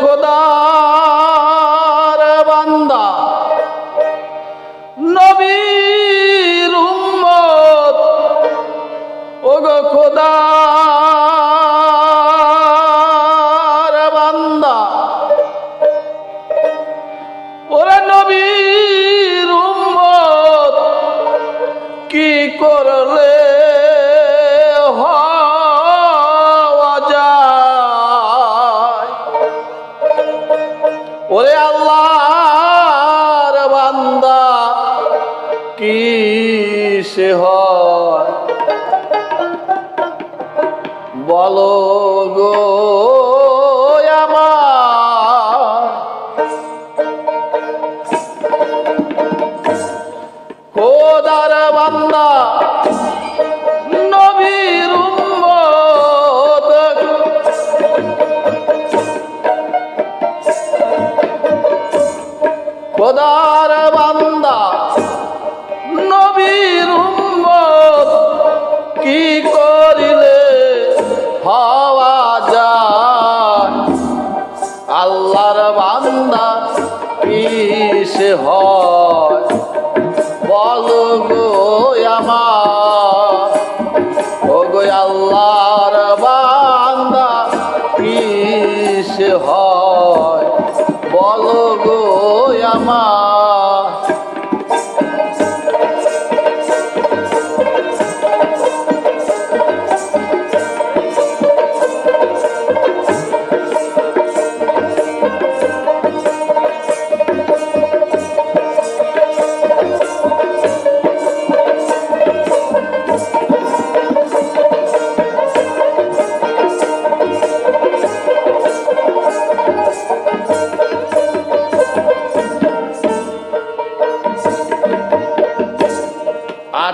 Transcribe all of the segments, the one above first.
খোদার সে হয়। বলো গো আমার খোদার খোদার সে হয়। বল গো আমার। ও গো আল্লাহর বান্দা কি হয়? বল গো আমার।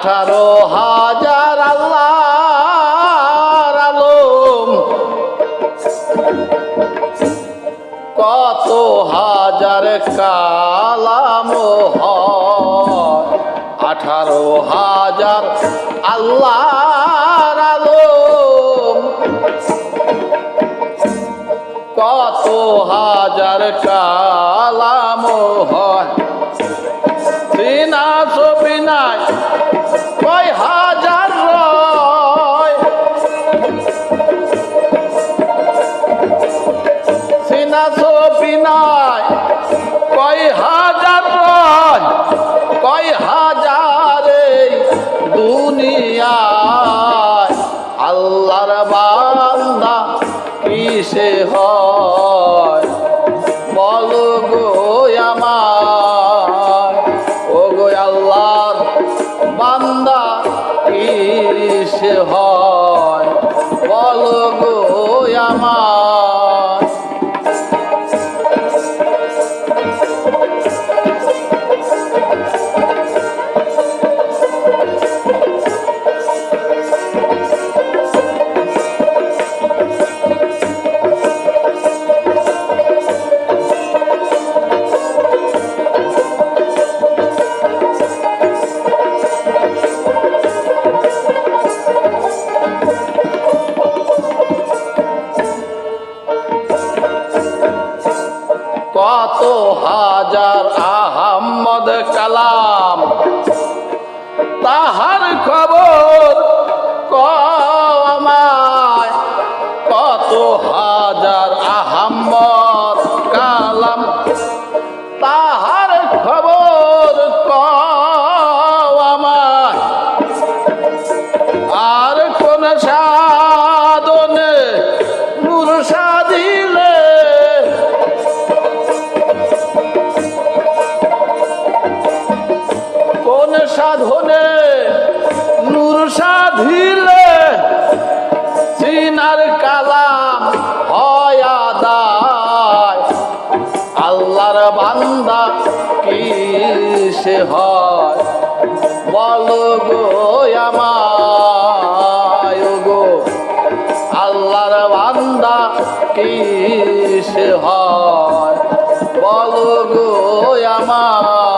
আঠারো হাজার আল্লাহর আলম। কত হাজার কালাম আঠারো হাজার আল্লাহর আলম। কত হাজার কালাম হয়। বিনা সবিনায় কয় হাজার রয়। সিনা বান্দা কিসে হয়? বল গো আমার কালাম তাহার খবর কত হাজার আহম্মদ কালাম। তাহার খবর কমায় আর কোন সাধনে নূর সাধিলে সিনার কালাম হয় আদায়। আল্লাহর বান্দা কি সে হয়? বল গো আমায় গো, আল্লাহর বান্দা কি সে হয়? বল গো আমার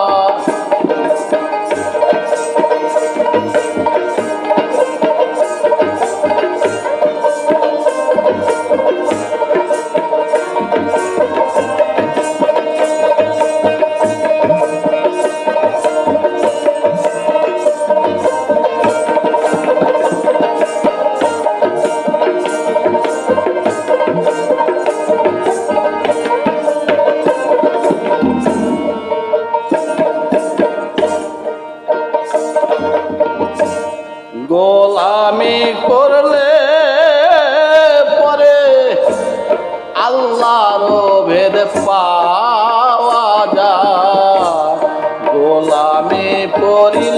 করিলে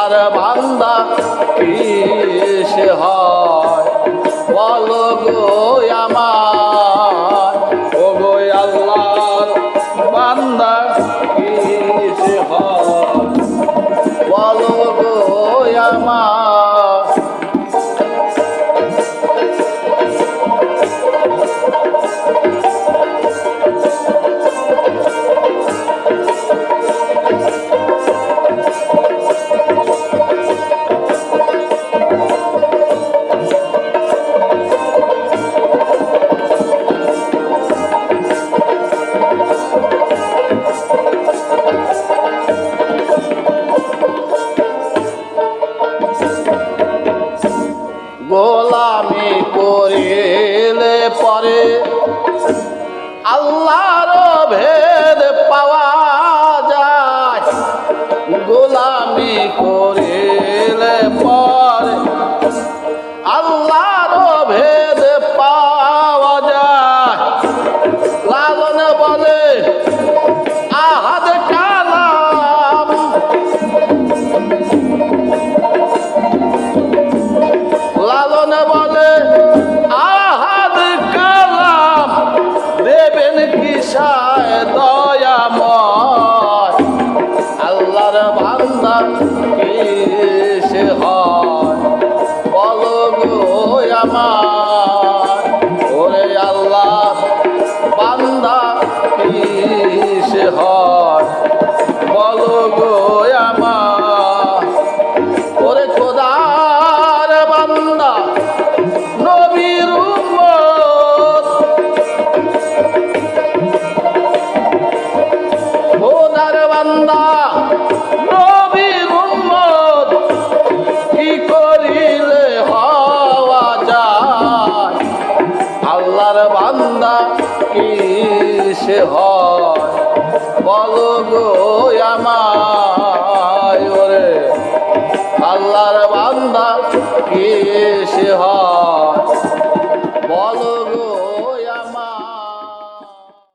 আল্লাহর বান্দা পিস হয়। বলো গো আমার, ও গো আল্লাহর বান্দা কি সে হয়। বলো আমার গোলামি করিলে পরে আল্লাহর ভেদ পাওয়া যায়। গোলামি করিলে পরে আল্লাহর ভেদ সে হয়। বলো আল্লাহর বান্দা কে সে হয়?